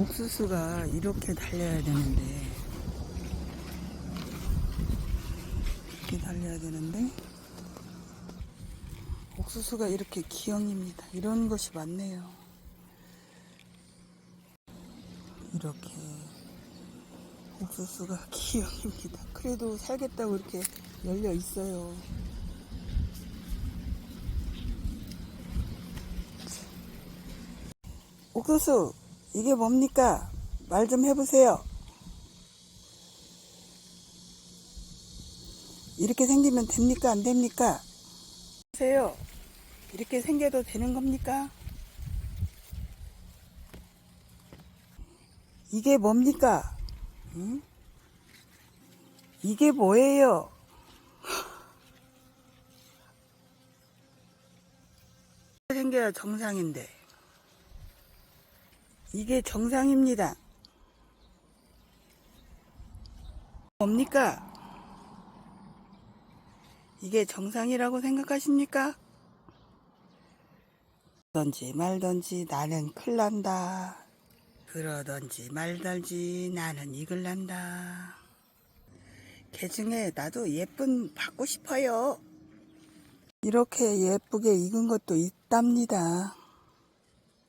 옥수수가 이렇게 달려야 되는데 이렇게 달려야 되는데 옥수수가 이렇게 기형입니다. 이런 것이 많네요. 이렇게 옥수수가 기형입니다. 그래도 살겠다고 이렇게 열려 있어요. 옥수수 이게 뭡니까? 말 좀 해보세요. 이렇게 생기면 됩니까? 안 됩니까? 보세요. 이렇게 생겨도 되는 겁니까? 이게 뭡니까? 응? 이게 뭐예요? 생겨야 정상인데. 이게 정상입니다. 뭡니까? 이게 정상이라고 생각하십니까? 그러던지 말던지 나는 큰일 난다. 그러던지 말던지 나는 이글 난다. 개 중에 나도 예쁜 받고 싶어요. 이렇게 예쁘게 익은 것도 있답니다.